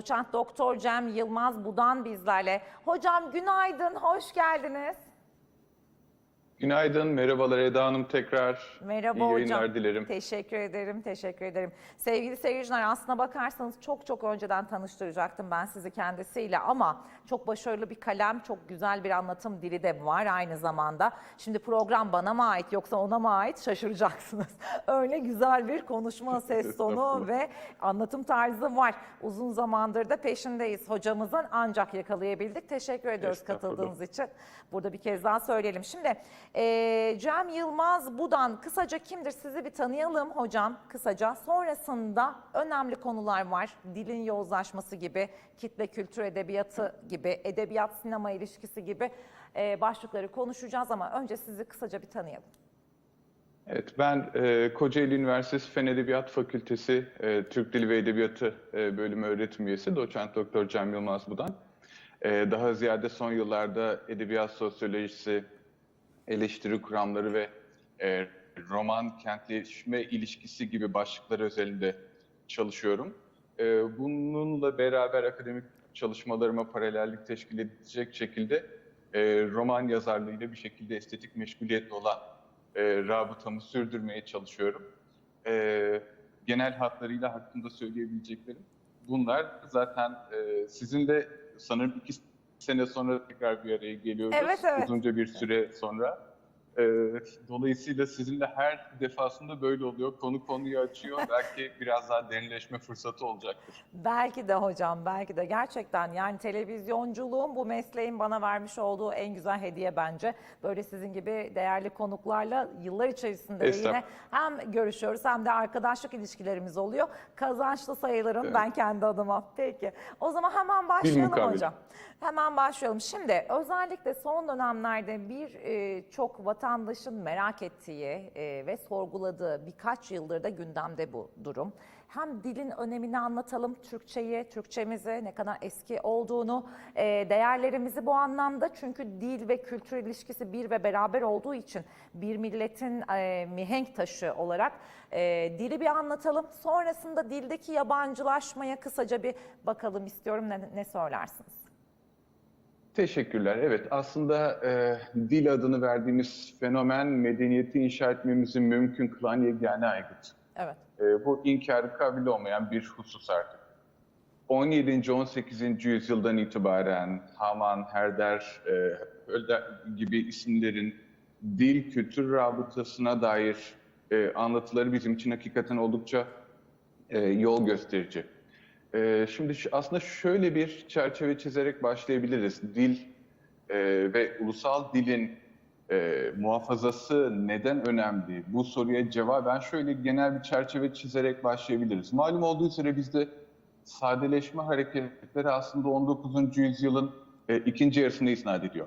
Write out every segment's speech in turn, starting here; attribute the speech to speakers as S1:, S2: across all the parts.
S1: Doçent Doktor Cem Yılmaz Budan bizlerle. Hocam günaydın, hoş geldiniz.
S2: Günaydın, merhabalar Eda Hanım tekrar.
S1: Merhaba
S2: İyi
S1: hocam.
S2: dilerim.
S1: Teşekkür ederim, teşekkür ederim. Sevgili seyirciler aslına bakarsanız çok çok önceden tanıştıracaktım ben sizi kendisiyle ama çok başarılı bir kalem, çok güzel bir anlatım dili de var aynı zamanda. Şimdi program bana mı ait yoksa ona mı ait şaşıracaksınız. Öyle güzel bir konuşma ses tonu ve anlatım tarzı var. Uzun zamandır da peşindeyiz hocamızın ancak yakalayabildik. Teşekkür ediyoruz katıldığınız için. Burada bir kez daha söyleyelim. Şimdi eee Cem Yılmaz Budan kısaca kimdir sizi bir tanıyalım hocam kısaca. Sonrasında önemli konular var. Dilin yozlaşması gibi, kitle kültür edebiyatı gibi, edebiyat sinema ilişkisi gibi eee, başlıkları konuşacağız ama önce sizi kısaca bir tanıyalım.
S2: Evet, ben e, Kocaeli Üniversitesi Fen Edebiyat Fakültesi e, Türk Dili ve Edebiyatı e, bölümü öğretim üyesi doçent doktor Cem Yılmaz Budan. E, daha ziyade son yıllarda edebiyat sosyolojisi, eleştiri kuramları ve e, roman kentleşme ilişkisi gibi başlıklar özelinde çalışıyorum. E, bununla beraber akademik çalışmalarıma paralellik teşkil edecek şekilde e, roman yazarlığıyla bir şekilde estetik meşguliyetle olan e, rabıtamı sürdürmeye çalışıyorum. E, genel hatlarıyla hakkında söyleyebileceklerim bunlar. Zaten e, sizin de sanırım iki sene sonra tekrar bir araya geliyoruz.
S1: Evet, evet.
S2: Uzunca bir süre sonra. E, dolayısıyla sizinle her defasında böyle oluyor. Konu konuyu açıyor. Belki biraz daha derinleşme fırsatı olacaktır.
S1: Belki de hocam, belki de gerçekten yani televizyonculuğun bu mesleğin bana vermiş olduğu en güzel hediye bence. Böyle sizin gibi değerli konuklarla yıllar içerisinde de yine hem görüşüyoruz hem de arkadaşlık ilişkilerimiz oluyor. Kazançlı sayılırım
S2: Evet.
S1: ben kendi adıma. Peki. O zaman hemen başlayalım hocam. Hemen başlayalım. Şimdi özellikle son dönemlerde bir e, çok vatandaşın merak ettiği e, ve sorguladığı birkaç yıldır da gündemde bu durum. Hem dilin önemini anlatalım, Türkçeyi, Türkçemizi ne kadar eski olduğunu, e, değerlerimizi bu anlamda. Çünkü dil ve kültür ilişkisi bir ve beraber olduğu için bir milletin e, mihenk taşı olarak e, dili bir anlatalım. Sonrasında dildeki yabancılaşmaya kısaca bir bakalım istiyorum. Ne, ne söylersiniz?
S2: Teşekkürler. Evet, aslında e, dil adını verdiğimiz fenomen medeniyeti inşa etmemizi mümkün kılan yegane aygıt.
S1: Evet.
S2: E, bu inkarı kabil olmayan bir husus artık. 17. 18. yüzyıldan itibaren Haman, Herder, e, Hölder gibi isimlerin dil kültür rabıtasına dair e, anlatıları bizim için hakikaten oldukça e, yol gösterici. E, şimdi aslında şöyle bir çerçeve çizerek başlayabiliriz. Dil e, ve ulusal dilin e, muhafazası neden önemli? Bu soruya cevaben şöyle genel bir çerçeve çizerek başlayabiliriz. Malum olduğu üzere bizde sadeleşme hareketleri aslında 19. yüzyılın e, ikinci yarısını isnat ediyor.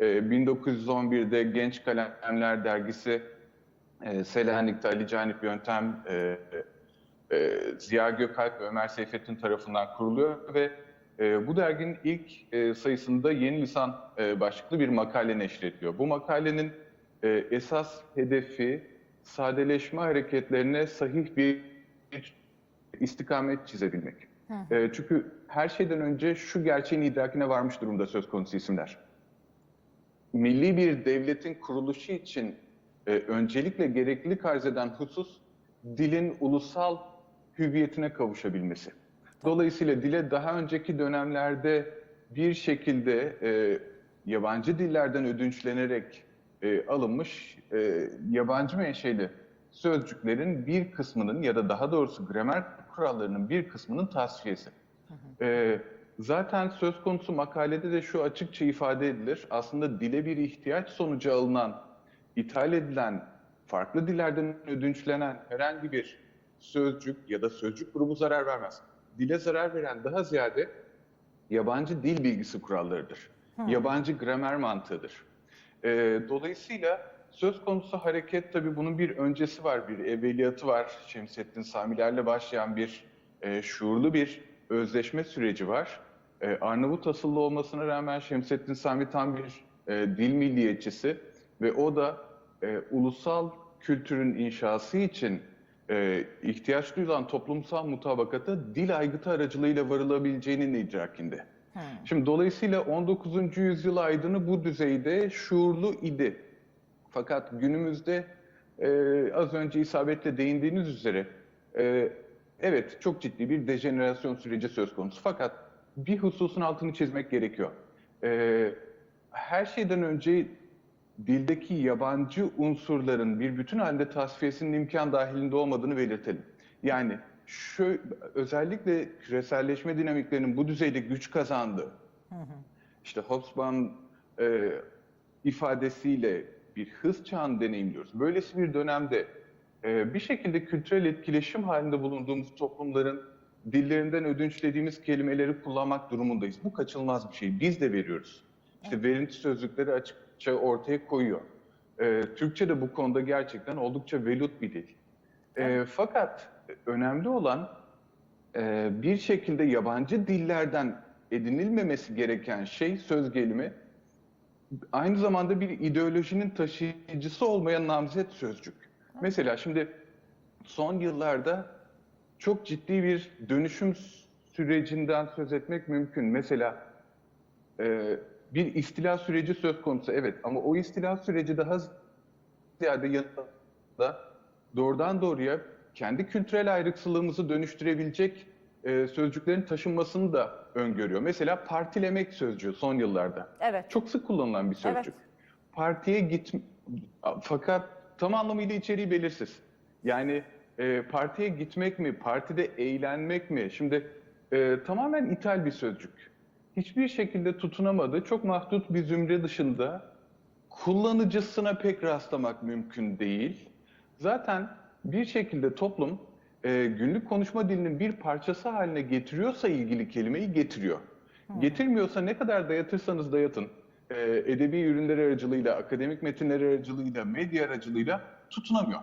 S2: E, 1911'de Genç Kalemler dergisi e, Selanik'te Ali Canip Yöntem, e, e, Ziya Gökalp ve Ömer Seyfettin tarafından kuruluyor ve e, bu derginin ilk e, sayısında yeni lisan e, başlıklı bir makale neşrediliyor. Bu makalenin e, esas hedefi sadeleşme hareketlerine sahih bir istikamet çizebilmek. E, çünkü her şeyden önce şu gerçeğin idrakine varmış durumda söz konusu isimler milli bir devletin kuruluşu için e, öncelikle gereklilik arz eden husus dilin ulusal hüviyetine kavuşabilmesi. Dolayısıyla dile daha önceki dönemlerde bir şekilde e, yabancı dillerden ödünçlenerek e, alınmış e, yabancı menşeli sözcüklerin bir kısmının ya da daha doğrusu gramer kurallarının bir kısmının tasfiyesi. Ee, zaten söz konusu makalede de şu açıkça ifade edilir. Aslında dile bir ihtiyaç sonucu alınan, ithal edilen, farklı dillerden ödünçlenen herhangi bir sözcük ya da sözcük grubu zarar vermez. Dile zarar veren daha ziyade yabancı dil bilgisi kurallarıdır. Yabancı gramer mantığıdır. Ee, dolayısıyla söz konusu hareket tabii bunun bir öncesi var, bir evveliyatı var. Şemsettin Samilerle başlayan bir e, şuurlu bir özleşme süreci var. E, Arnavut asıllı olmasına rağmen Şemsettin Sami tam bir e, dil milliyetçisi ve o da e, ulusal kültürün inşası için e, ihtiyaç duyulan toplumsal mutabakata dil aygıtı aracılığıyla varılabileceğinin idrakinde. Şimdi dolayısıyla 19. yüzyıl aydını bu düzeyde şuurlu idi. Fakat günümüzde e, az önce isabetle değindiğiniz üzere e, evet çok ciddi bir dejenerasyon süreci söz konusu. Fakat bir hususun altını çizmek gerekiyor. E, her şeyden önce dildeki yabancı unsurların bir bütün halde tasfiyesinin imkan dahilinde olmadığını belirtelim. Yani şu özellikle küreselleşme dinamiklerinin bu düzeyde güç kazandığı, işte Hobsbawm e, ifadesiyle bir hız çağını deneyimliyoruz. Böylesi bir dönemde e, bir şekilde kültürel etkileşim halinde bulunduğumuz toplumların dillerinden ödünçlediğimiz kelimeleri kullanmak durumundayız. Bu kaçınılmaz bir şey. Biz de veriyoruz. İşte verinti sözlükleri açıkça ortaya koyuyor. E, Türkçe de bu konuda gerçekten oldukça velut bir dil. E, fakat önemli olan e, bir şekilde yabancı dillerden edinilmemesi gereken şey söz gelimi aynı zamanda bir ideolojinin taşıyıcısı olmayan namzet sözcük. Mesela şimdi son yıllarda çok ciddi bir dönüşüm sürecinden söz etmek mümkün. Mesela e, bir istila süreci söz konusu evet ama o istila süreci daha ziyade yanında doğrudan doğruya kendi kültürel ayrıksılığımızı dönüştürebilecek e, sözcüklerin taşınmasını da öngörüyor. Mesela partilemek sözcüğü son yıllarda.
S1: Evet.
S2: Çok sık kullanılan bir sözcük.
S1: Evet.
S2: Partiye git fakat tam anlamıyla içeriği belirsiz. Yani e, partiye gitmek mi, partide eğlenmek mi? Şimdi e, tamamen ithal bir sözcük. Hiçbir şekilde tutunamadı. Çok mahdut bir zümre dışında kullanıcısına pek rastlamak mümkün değil. Zaten bir şekilde toplum e, günlük konuşma dilinin bir parçası haline getiriyorsa ilgili kelimeyi getiriyor. Getirmiyorsa ne kadar dayatırsanız dayatın, e, edebi ürünler aracılığıyla, akademik metinler aracılığıyla, medya aracılığıyla tutunamıyor.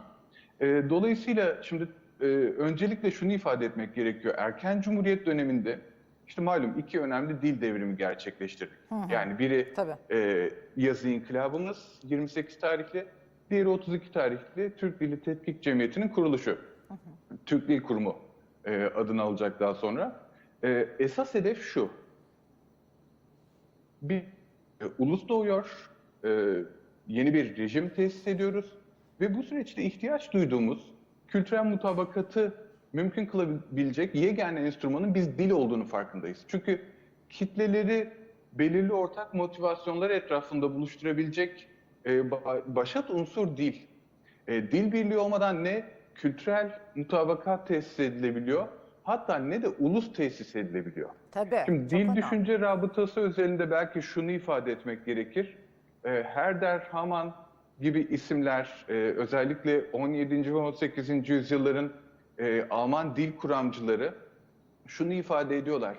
S2: E, dolayısıyla şimdi e, öncelikle şunu ifade etmek gerekiyor. Erken Cumhuriyet döneminde işte malum iki önemli dil devrimi gerçekleştirdik. Yani biri
S1: Tabii.
S2: e, yazı inkılabımız 28 tarihli, diğeri 32 tarihli Türk Dili Tetkik Cemiyeti'nin kuruluşu. Türk Dil Kurumu e, adını alacak daha sonra. E, esas hedef şu. Bir e, ulus doğuyor, e, yeni bir rejim tesis ediyoruz ve bu süreçte ihtiyaç duyduğumuz kültürel mutabakatı mümkün kılabilecek yegane enstrümanın biz dil olduğunu farkındayız. Çünkü kitleleri belirli ortak motivasyonlar etrafında buluşturabilecek e, ba- başat unsur dil. E, dil birliği olmadan ne kültürel mutabakat tesis edilebiliyor, hatta ne de ulus tesis edilebiliyor.
S1: Tabii.
S2: Şimdi dil
S1: önemli.
S2: düşünce rabıtası özelinde belki şunu ifade etmek gerekir. E, Herder, Hamann gibi isimler e, özellikle 17. ve 18. yüzyılların e, Alman dil kuramcıları şunu ifade ediyorlar.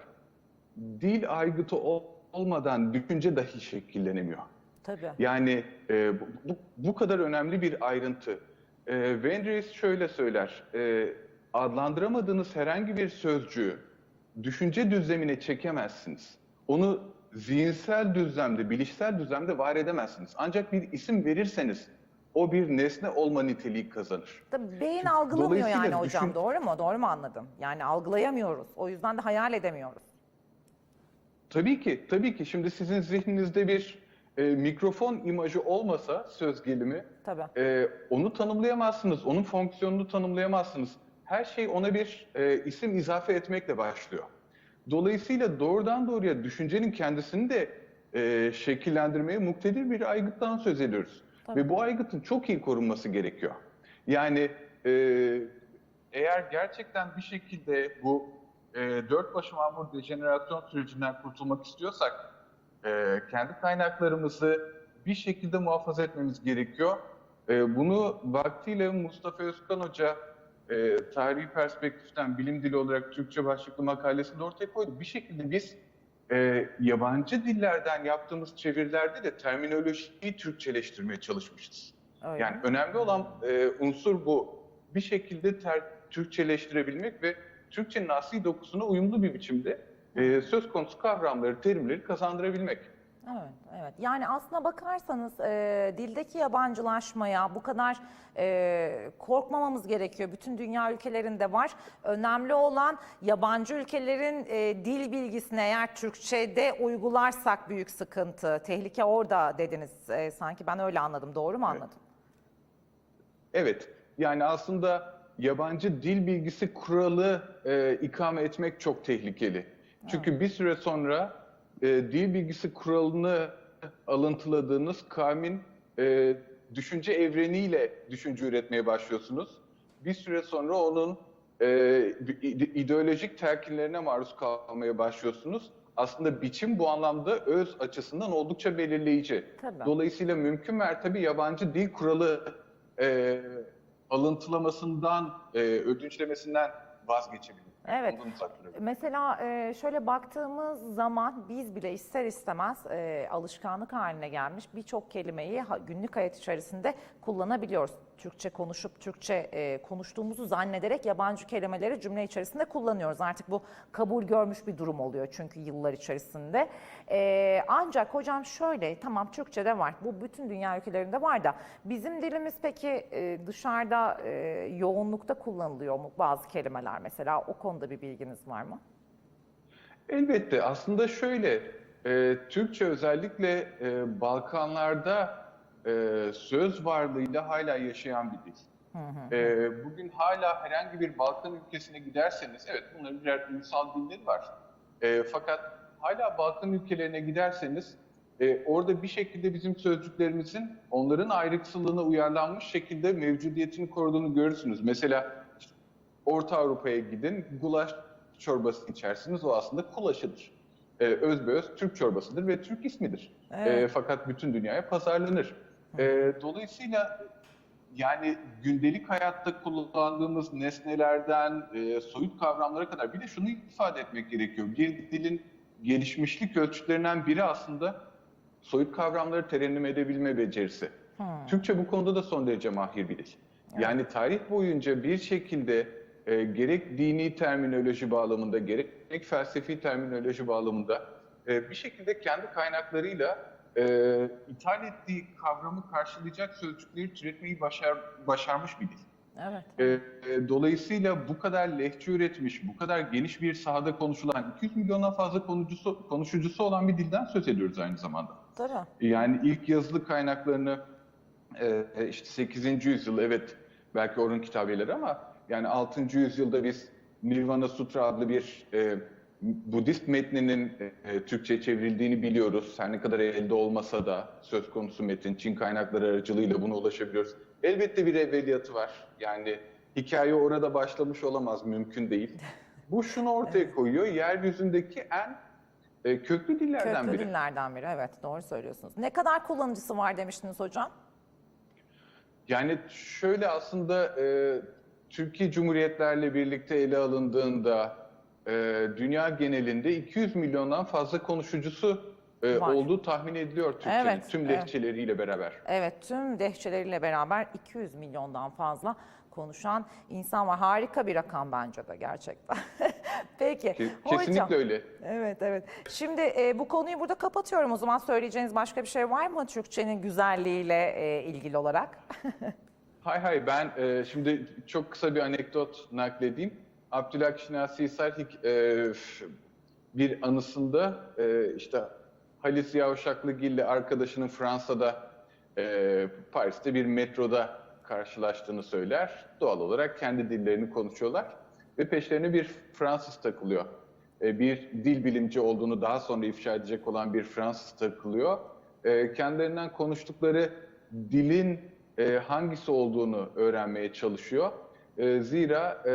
S2: Dil aygıtı ol- olmadan düşünce dahi şekillenemiyor.
S1: Tabii.
S2: Yani e, bu, bu, kadar önemli bir ayrıntı. E, Wendries şöyle söyler, e, adlandıramadığınız herhangi bir sözcüğü düşünce düzlemine çekemezsiniz. Onu zihinsel düzlemde, bilişsel düzlemde var edemezsiniz. Ancak bir isim verirseniz o bir nesne olma niteliği kazanır.
S1: Tabii beyin algılamıyor yani hocam
S2: düşün-
S1: doğru mu? Doğru mu anladım? Yani algılayamıyoruz. O yüzden de hayal edemiyoruz.
S2: Tabii ki, tabii ki. Şimdi sizin zihninizde bir e, mikrofon imajı olmasa söz gelimi,
S1: Tabii.
S2: e, onu tanımlayamazsınız, onun fonksiyonunu tanımlayamazsınız. Her şey ona bir e, isim izafe etmekle başlıyor. Dolayısıyla doğrudan doğruya düşüncenin kendisini de e, şekillendirmeye muktedir bir aygıttan söz ediyoruz.
S1: Tabii.
S2: Ve bu aygıtın çok iyi korunması gerekiyor. Yani e, eğer gerçekten bir şekilde bu e, dört başı mamur dejenerasyon sürecinden kurtulmak istiyorsak e, kendi kaynaklarımızı bir şekilde muhafaza etmemiz gerekiyor. E, bunu vaktiyle Mustafa Özkan Hoca e, tarihi perspektiften bilim dili olarak Türkçe başlıklı makalesinde ortaya koydu. Bir şekilde biz e, yabancı dillerden yaptığımız çevirilerde de terminolojiyi Türkçeleştirmeye çalışmışız.
S1: Öyle.
S2: Yani önemli olan e, unsur bu. Bir şekilde ter, Türkçeleştirebilmek ve Türkçenin asli dokusuna uyumlu bir biçimde e, söz konusu kavramları, terimleri kazandırabilmek.
S1: Evet, evet. Yani aslına bakarsanız e, dildeki yabancılaşmaya bu kadar e, korkmamamız gerekiyor. Bütün dünya ülkelerinde var. Önemli olan yabancı ülkelerin e, dil bilgisini eğer Türkçe'de uygularsak büyük sıkıntı. Tehlike orada dediniz e, sanki ben öyle anladım. Doğru mu anladım?
S2: Evet, yani aslında yabancı dil bilgisi kuralı e, ikame etmek çok tehlikeli. Çünkü bir süre sonra e, dil bilgisi kuralını alıntıladığınız kavmin e, düşünce evreniyle düşünce üretmeye başlıyorsunuz. Bir süre sonra onun e, ide- ideolojik telkinlerine maruz kalmaya başlıyorsunuz. Aslında biçim bu anlamda öz açısından oldukça belirleyici.
S1: Tabii.
S2: Dolayısıyla mümkün mertebe yabancı dil kuralı e, alıntılamasından, e, ödünçlemesinden vazgeçebilir.
S1: Evet.
S2: Ondan uzak durabilir.
S1: Mesela e, şöyle baktığımız zaman biz bile ister istemez e, alışkanlık haline gelmiş birçok kelimeyi ha- günlük hayat içerisinde kullanabiliyoruz. Türkçe konuşup Türkçe e, konuştuğumuzu zannederek yabancı kelimeleri cümle içerisinde kullanıyoruz. Artık bu kabul görmüş bir durum oluyor çünkü yıllar içerisinde. E, ancak hocam şöyle tamam Türkçe'de var bu bütün dünya ülkelerinde var da bizim dilimiz peki e, dışarıda e, yoğunlukta kullanılıyor mu bazı kelimeler mesela o konuda bir bilginiz var mı?
S2: Elbette. Aslında şöyle, e, Türkçe özellikle e, Balkanlarda e, söz varlığıyla hala yaşayan bir dil. E, bugün hala herhangi bir Balkan ülkesine giderseniz, evet bunların birer ulusal dilleri var. E, fakat hala Balkan ülkelerine giderseniz, e, orada bir şekilde bizim sözcüklerimizin onların ayrıksılığına uyarlanmış şekilde mevcudiyetini koruduğunu görürsünüz. Mesela Orta Avrupa'ya gidin, gulaş çorbası içersiniz. O aslında kulaşıdır. Ee, özbeöz Türk çorbasıdır ve Türk ismidir.
S1: Evet.
S2: Ee, fakat bütün dünyaya pazarlanır. Ee, dolayısıyla yani gündelik hayatta kullandığımız nesnelerden e, soyut kavramlara kadar bir de şunu ifade etmek gerekiyor. Bir dilin gelişmişlik ölçütlerinden biri aslında soyut kavramları terennüm edebilme becerisi. Türkçe bu konuda da son derece mahir bir dil. Yani tarih boyunca bir şekilde e, gerek dini terminoloji bağlamında gerek felsefi terminoloji bağlamında e, bir şekilde kendi kaynaklarıyla e, ithal ettiği kavramı karşılayacak sözcükleri türetmeyi başar, başarmış bir dil.
S1: Evet.
S2: E, e, dolayısıyla bu kadar lehçe üretmiş, bu kadar geniş bir sahada konuşulan 200 milyondan fazla konuşucusu, konuşucusu olan bir dilden söz ediyoruz aynı zamanda.
S1: Tabii.
S2: Yani ilk yazılı kaynaklarını e, işte 8. yüzyıl evet belki Orhun kitabeleri ama yani 6. yüzyılda biz Nirvana Sutra adlı bir e, Budist metninin e, Türkçe çevrildiğini biliyoruz. Her ne kadar elde olmasa da söz konusu metin Çin kaynakları aracılığıyla buna ulaşabiliyoruz. Elbette bir evveliyatı var. Yani hikaye orada başlamış olamaz, mümkün değil. Bu şunu ortaya koyuyor, yeryüzündeki en e, köklü dillerden
S1: Köklü
S2: biri.
S1: dinlerden biri evet doğru söylüyorsunuz. Ne kadar kullanıcısı var demiştiniz hocam?
S2: Yani şöyle aslında e, Türkiye Cumhuriyetlerle birlikte ele alındığında e, dünya genelinde 200 milyondan fazla konuşucusu e,
S1: Var.
S2: olduğu tahmin ediliyor Türkçenin
S1: Evet,
S2: tüm
S1: evet.
S2: lehçeleriyle beraber.
S1: Evet tüm lehçeleriyle beraber 200 milyondan fazla konuşan insan var. Harika bir rakam bence de gerçekten. Peki.
S2: Ke-
S1: hocam-
S2: Kesinlikle öyle.
S1: Evet evet. Şimdi e, bu konuyu burada kapatıyorum. O zaman söyleyeceğiniz başka bir şey var mı Türkçenin güzelliğiyle e, ilgili olarak?
S2: Hay hay ben e, şimdi çok kısa bir anekdot nakledeyim. Abdülhak Şinasi Hisar hik- e, bir anısında e, işte Halis Yavşaklıgil ile arkadaşının Fransa'da e, Paris'te bir metroda karşılaştığını söyler. Doğal olarak kendi dillerini konuşuyorlar ve peşlerine bir Fransız takılıyor. E, bir dil bilimci olduğunu daha sonra ifşa edecek olan bir Fransız takılıyor. E, kendilerinden konuştukları dilin e, hangisi olduğunu öğrenmeye çalışıyor. E, zira e,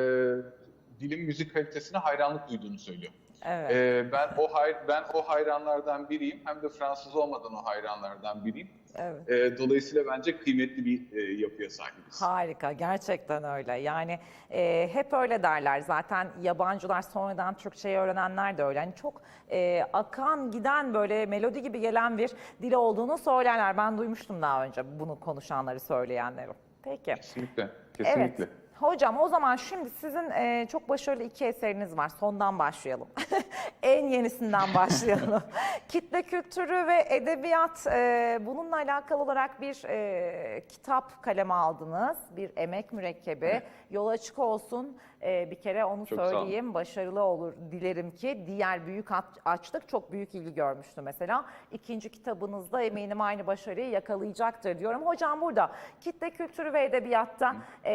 S2: dilin müzik kalitesine hayranlık duyduğunu söylüyor.
S1: Evet.
S2: E, ben o hay- ben o hayranlardan biriyim. Hem de Fransız olmadan o hayranlardan biriyim.
S1: Evet.
S2: E, dolayısıyla bence kıymetli bir e, yapıya sahibiz.
S1: Harika, gerçekten öyle. Yani e, hep öyle derler. Zaten yabancılar sonradan Türkçeyi öğrenenler de öyle. Yani çok e, akan giden böyle melodi gibi gelen bir dil olduğunu söylerler. Ben duymuştum daha önce bunu konuşanları söyleyenleri. Peki.
S2: Kesinlikle. Kesinlikle.
S1: Evet. Hocam o zaman şimdi sizin e, çok başarılı iki eseriniz var. Sondan başlayalım. en yenisinden başlayalım. Kitle kültürü ve edebiyat e, bununla alakalı olarak bir e, kitap kaleme aldınız. Bir emek mürekkebi. Yol açık olsun. E, bir kere onu
S2: Çok
S1: söyleyeyim. Başarılı olur dilerim ki. Diğer büyük aç- açlık çok büyük ilgi görmüştü mesela. İkinci kitabınızda eminim aynı başarıyı yakalayacaktır diyorum. Hocam burada kitle kültürü ve edebiyatta e,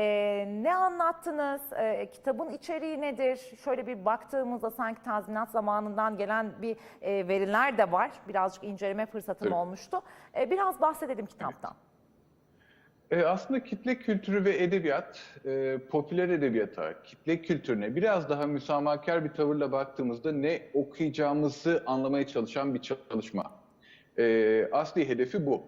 S1: ne anlattınız? E, kitabın içeriği nedir? Şöyle bir baktığımızda sanki tazminat zamanından gelen bir e, veriler de var. Birazcık inceleme fırsatım
S2: Evet.
S1: olmuştu. E, biraz bahsedelim kitaptan.
S2: E, aslında kitle kültürü ve edebiyat, e, popüler edebiyata, kitle kültürüne biraz daha müsamahakar bir tavırla baktığımızda ne okuyacağımızı anlamaya çalışan bir çalışma. E, asli hedefi bu.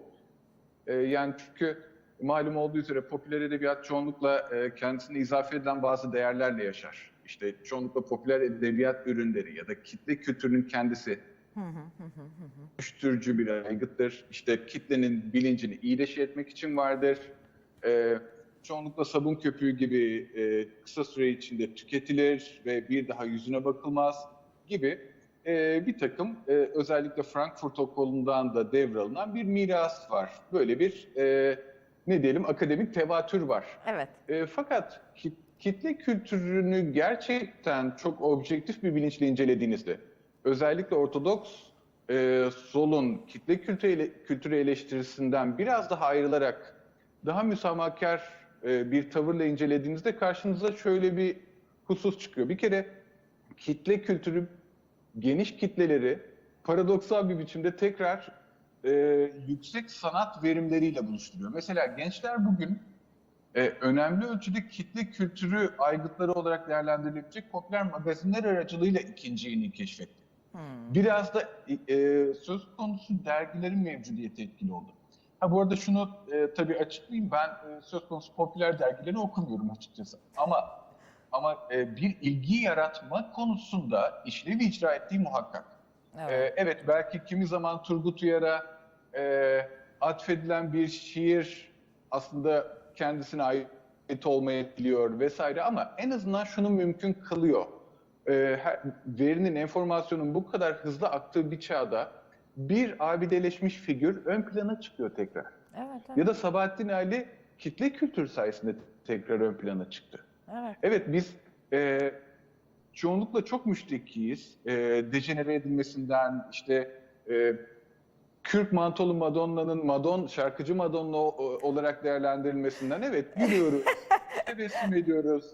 S2: E, yani çünkü malum olduğu üzere popüler edebiyat çoğunlukla e, kendisine izafe edilen bazı değerlerle yaşar. İşte çoğunlukla popüler edebiyat ürünleri ya da kitle kültürünün kendisi dönüştürücü bir aygıttır. İşte kitlenin bilincini iyileşi etmek için vardır. Ee, çoğunlukla sabun köpüğü gibi e, kısa süre içinde tüketilir ve bir daha yüzüne bakılmaz gibi e, bir takım e, özellikle Frankfurt Okulu'ndan da devralınan bir miras var. Böyle bir e, ne diyelim akademik tevatür var.
S1: Evet.
S2: E, fakat ki- kitle kültürünü gerçekten çok objektif bir bilinçle incelediğinizde, özellikle Ortodoks e, solun kitle kültürü, ele- kültürü eleştirisinden biraz daha ayrılarak daha müsamahakar e, bir tavırla incelediğinizde karşınıza şöyle bir husus çıkıyor. Bir kere kitle kültürü geniş kitleleri paradoksal bir biçimde tekrar e, yüksek sanat verimleriyle buluşturuyor. Mesela gençler bugün e, önemli ölçüde kitle kültürü aygıtları olarak değerlendirilebilecek popüler magazinler aracılığıyla ikinciliğini keşfetti. Biraz da e, söz konusu dergilerin mevcudiyeti etkili oldu. Ha bu arada şunu e, tabii açıklayayım ben e, söz konusu popüler dergileri okumuyorum açıkçası. Ama ama e, bir ilgi yaratma konusunda işlevi icra ettiği muhakkak.
S1: Evet.
S2: Ee, evet belki kimi zaman Turgut Uyar'a e, atfedilen bir şiir aslında kendisine ait olmayabiliyor vesaire ama en azından şunu mümkün kılıyor. Ee, her- verinin, enformasyonun bu kadar hızlı aktığı bir çağda bir abideleşmiş figür ön plana çıkıyor tekrar.
S1: Evet, evet.
S2: Ya da Sabahattin Ali kitle kültür sayesinde tekrar ön plana çıktı.
S1: evet.
S2: Evet biz e, çoğunlukla çok müştekiyiz. E, dejenere edilmesinden işte e, Kürk mantolu Madonna'nın Madon şarkıcı Madonna olarak değerlendirilmesinden evet gülüyoruz, tebessüm ediyoruz,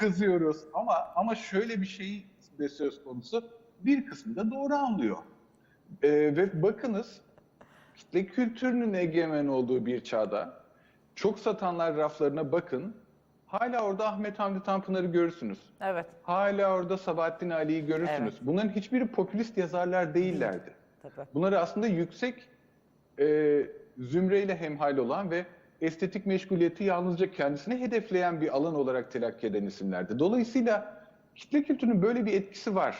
S2: kızıyoruz ama ama şöyle bir şey de söz konusu bir kısmı da doğru anlıyor. E, ve bakınız kitle kültürünün egemen olduğu bir çağda çok satanlar raflarına bakın. Hala orada Ahmet Hamdi Tanpınar'ı görürsünüz.
S1: Evet.
S2: Hala orada Sabahattin Ali'yi görürsünüz.
S1: Evet.
S2: Bunların hiçbiri popülist yazarlar değillerdi.
S1: Tabii.
S2: Bunları aslında yüksek e, zümreyle hemhal olan ve estetik meşguliyeti yalnızca kendisine hedefleyen bir alan olarak telakki eden isimlerdi. Dolayısıyla kitle kültürünün böyle bir etkisi var.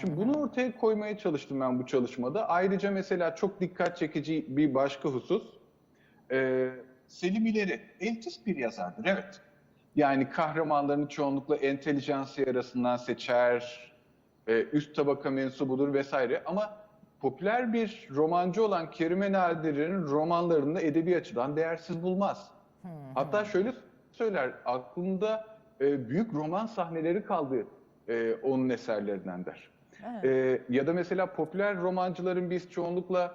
S2: Şimdi bunu ortaya koymaya çalıştım ben bu çalışmada. Ayrıca mesela çok dikkat çekici bir başka husus. Ee, Selim İleri elitist bir yazardır, evet. Yani kahramanlarını çoğunlukla entelijansiye arasından seçer, e, üst tabaka mensubudur vesaire. Ama popüler bir romancı olan Kerime Nadir'in romanlarını edebi açıdan değersiz bulmaz. Hatta şöyle söyler, aklımda e, büyük roman sahneleri kaldı e, onun eserlerinden der.
S1: Evet.
S2: Ee, ya da mesela popüler romancıların biz çoğunlukla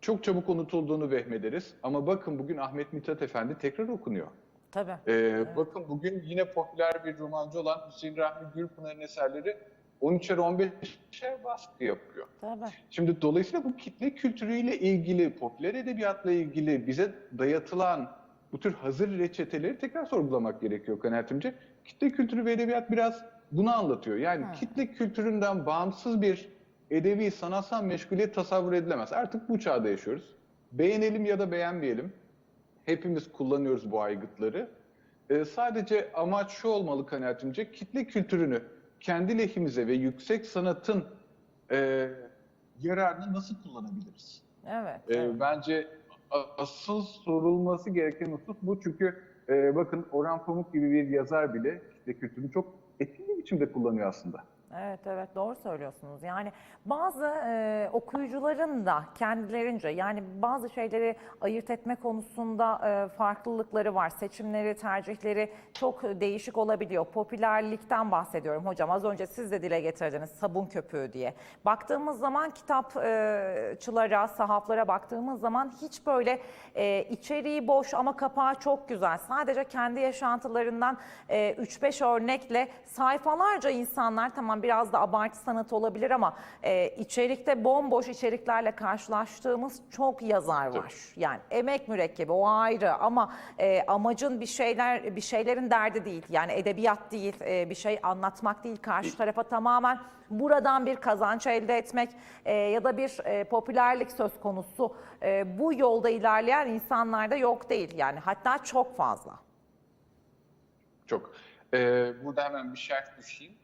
S2: çok çabuk unutulduğunu vehmederiz. Ama bakın bugün Ahmet Mithat Efendi tekrar okunuyor.
S1: Tabii.
S2: Ee, Bakın bugün yine popüler bir romancı olan Hüseyin Rahmi Gürpınar'ın eserleri 13'er 15'er baskı yapıyor.
S1: Tabii.
S2: Şimdi dolayısıyla bu kitle kültürüyle ilgili, popüler edebiyatla ilgili bize dayatılan bu tür hazır reçeteleri tekrar sorgulamak gerekiyor kanaatimce. Kitle kültürü ve edebiyat biraz bunu anlatıyor. Yani kitle kültüründen bağımsız bir edebi, sanatsal meşguliyet tasavvur edilemez. Artık bu çağda yaşıyoruz. Beğenelim ya da beğenmeyelim. Hepimiz kullanıyoruz bu aygıtları. Ee, sadece amaç şu olmalı kanaatimce, kitle kültürünü kendi lehimize ve yüksek sanatın e, yararını nasıl kullanabiliriz?
S1: Evet.
S2: Ee,
S1: evet.
S2: Bence asıl sorulması gereken husus bu çünkü e, bakın Orhan Pamuk gibi bir yazar bile kitle kültürünü çok etkili biçimde kullanıyor aslında.
S1: Evet evet doğru söylüyorsunuz. Yani bazı e, okuyucuların da kendilerince yani bazı şeyleri ayırt etme konusunda e, farklılıkları var. Seçimleri, tercihleri çok değişik olabiliyor. Popülerlikten bahsediyorum hocam. Az önce siz de dile getirdiniz sabun köpüğü diye. Baktığımız zaman kitapçılara, sahaflara baktığımız zaman hiç böyle e, içeriği boş ama kapağı çok güzel. Sadece kendi yaşantılarından e, 3-5 örnekle sayfalarca insanlar tamam biraz da abartı sanat olabilir ama e, içerikte bomboş içeriklerle karşılaştığımız çok yazar var. Yani emek mürekkebi o ayrı ama e, amacın bir şeyler bir şeylerin derdi değil. Yani edebiyat değil, e, bir şey anlatmak değil. Karşı tarafa tamamen buradan bir kazanç elde etmek e, ya da bir e, popülerlik söz konusu. E, bu yolda ilerleyen insanlarda yok değil. Yani hatta çok fazla.
S2: Çok. Ee, burada hemen bir şart düşeyim.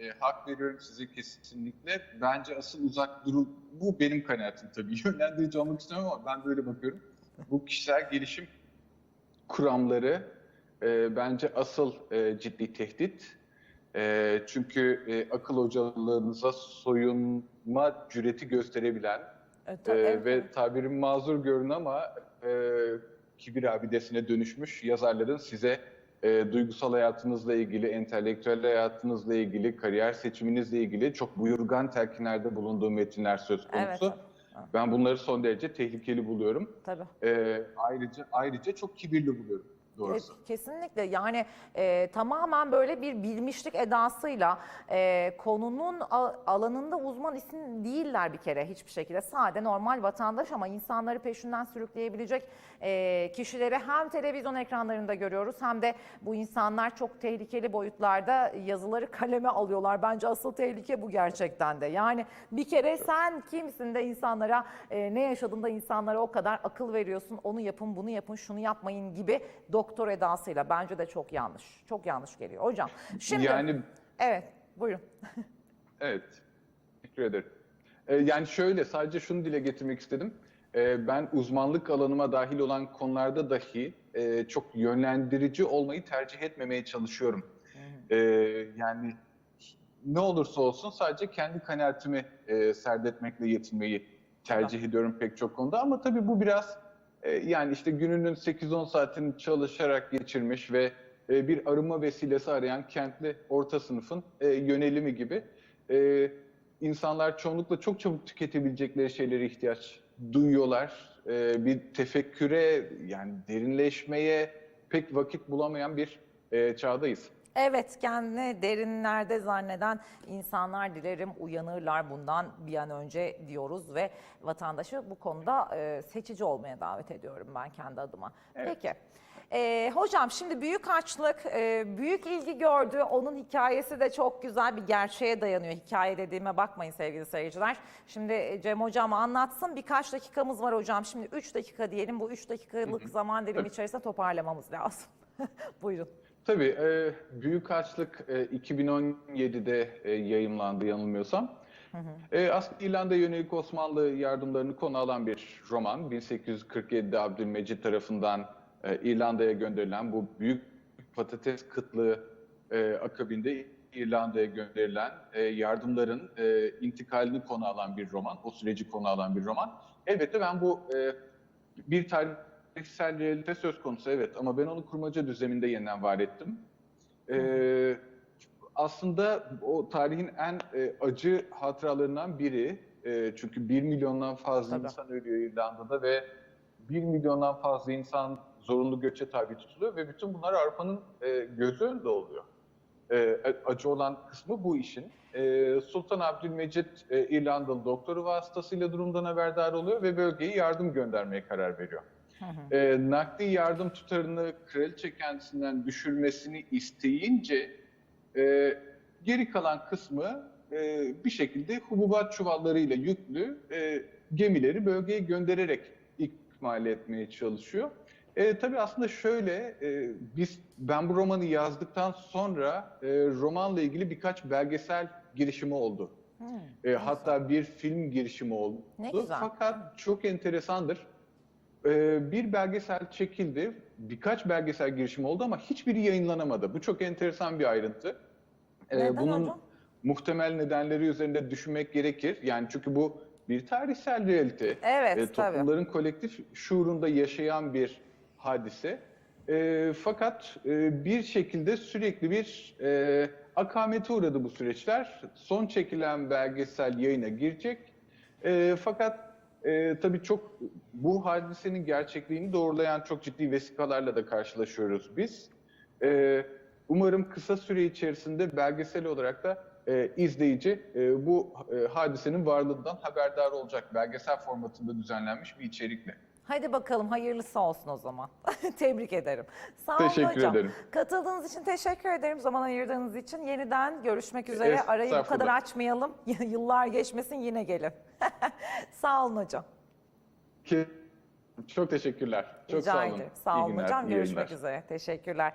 S2: Ee, hak veriyorum size kesinlikle. Bence asıl uzak durun. Bu benim kanaatim tabii. Yönlendirici olmak istemem ama ben böyle bakıyorum. Bu kişisel gelişim kuramları e, bence asıl e, ciddi tehdit. E, çünkü e, akıl hocalığınıza soyunma cüreti gösterebilen
S1: E,
S2: e,
S1: evet,
S2: ve tabirim mazur görün ama e, kibir abidesine dönüşmüş yazarların size e, duygusal hayatınızla ilgili, entelektüel hayatınızla ilgili, kariyer seçiminizle ilgili çok buyurgan telkinlerde bulunduğu metinler söz konusu.
S1: Evet.
S2: Ben bunları son derece tehlikeli buluyorum.
S1: Tabii.
S2: E, ayrıca ayrıca çok kibirli buluyorum doğrusu.
S1: E, Kesinlikle yani e, tamamen böyle bir bilmişlik edasıyla e, konunun a- alanında uzman isim değiller bir kere hiçbir şekilde. Sade normal vatandaş ama insanları peşinden sürükleyebilecek e, kişileri hem televizyon ekranlarında görüyoruz hem de bu insanlar çok tehlikeli boyutlarda yazıları kaleme alıyorlar. Bence asıl tehlike bu gerçekten de. Yani bir kere sen kimsin de insanlara e, ne yaşadığında insanlara o kadar akıl veriyorsun. Onu yapın, bunu yapın, şunu yapmayın gibi doktor edasıyla bence de çok yanlış. Çok yanlış geliyor hocam. Şimdi
S2: Yani
S1: evet buyurun.
S2: Evet, teşekkür ederim. Ee, yani şöyle, sadece şunu dile getirmek istedim. Ee, ben uzmanlık alanıma dahil olan konularda dahi e, çok yönlendirici olmayı tercih etmemeye çalışıyorum. Ee, yani ne olursa olsun sadece kendi kanaatimi e, serdetmekle yetinmeyi tercih ediyorum pek çok konuda. Ama tabii bu biraz e, yani işte gününün 8-10 saatini çalışarak geçirmiş ve e, bir arınma vesilesi arayan kentli orta sınıfın e, yönelimi gibi. İnsanlar çoğunlukla çok çabuk tüketebilecekleri şeylere ihtiyaç duyuyorlar. Bir tefekküre yani derinleşmeye pek vakit bulamayan bir çağdayız.
S1: Evet kendini derinlerde zanneden insanlar dilerim uyanırlar bundan bir an önce diyoruz ve vatandaşı bu konuda e, seçici olmaya davet ediyorum ben kendi adıma. Peki. E, hocam şimdi büyük açlık e, büyük ilgi gördü. Onun hikayesi de çok güzel bir gerçeğe dayanıyor. Hikaye dediğime bakmayın sevgili seyirciler. Şimdi e, Cem hocam anlatsın. Birkaç dakikamız var hocam. Şimdi 3 dakika diyelim. Bu 3 dakikalık zaman dilimi içerisinde toparlamamız lazım. Buyurun.
S2: Tabii, e, Büyük Açlık e, 2017'de e, yayımlandı yanılmıyorsam. E, aslında İrlanda'ya yönelik Osmanlı yardımlarını konu alan bir roman. 1847'de Abdülmecit tarafından e, İrlanda'ya gönderilen bu büyük patates kıtlığı e, akabinde İrlanda'ya gönderilen e, yardımların e, intikalini konu alan bir roman. O süreci konu alan bir roman. Elbette ben bu e, bir tarihsel realite söz konusu evet ama ben onu kurmaca düzleminde yeniden var ettim. Ee, aslında o tarihin en e, acı hatıralarından biri. E, çünkü bir milyondan fazla
S1: Tabii.
S2: insan ölüyor İrlanda'da ve bir milyondan fazla insan zorunlu göçe tabi tutuluyor ve bütün bunlar Avrupa'nın e, gözü önünde oluyor. E, acı olan kısmı bu işin. E, Sultan Abdülmecit e, İrlandalı doktoru vasıtasıyla durumdan haberdar oluyor ve bölgeye yardım göndermeye karar veriyor. E, nakdi yardım tutarını kraliçe kendisinden düşürmesini isteyince e, geri kalan kısmı e, bir şekilde hububat çuvallarıyla yüklü e, gemileri bölgeye göndererek ikmal etmeye çalışıyor. E, tabii aslında şöyle, e, biz ben bu romanı yazdıktan sonra e, romanla ilgili birkaç belgesel girişimi oldu. E, hatta bir film girişimi oldu.
S1: Ne güzel.
S2: Fakat çok enteresandır. E, bir belgesel çekildi. Birkaç belgesel girişimi oldu ama hiçbiri yayınlanamadı. Bu çok enteresan bir ayrıntı. E,
S1: Neden
S2: bunun
S1: hocam?
S2: muhtemel nedenleri üzerinde düşünmek gerekir. Yani çünkü bu bir tarihsel realite.
S1: Evet,
S2: E,
S1: tabii.
S2: toplumların kolektif şuurunda yaşayan bir hadise. E, fakat e, bir şekilde sürekli bir e, akamete uğradı bu süreçler. Son çekilen belgesel yayına girecek. E, fakat e, tabii çok bu hadisenin gerçekliğini doğrulayan çok ciddi vesikalarla da karşılaşıyoruz biz. E, umarım kısa süre içerisinde belgesel olarak da e, izleyici e, bu e, hadisenin varlığından haberdar olacak belgesel formatında düzenlenmiş bir içerikle.
S1: Hadi bakalım hayırlısı olsun o zaman. Tebrik ederim. Sağ olun
S2: Teşekkür
S1: hocam.
S2: ederim.
S1: Katıldığınız için teşekkür ederim. Zaman ayırdığınız için yeniden görüşmek üzere.
S2: Es-
S1: Arayı bu kadar açmayalım. Yıllar geçmesin yine gelin. Sağ olun hocam.
S2: Ki çok teşekkürler. Çok
S1: Rica
S2: sağ olun.
S1: ederim. Sağ
S2: İyi
S1: olun hocam. Görüşmek üzere. Teşekkürler.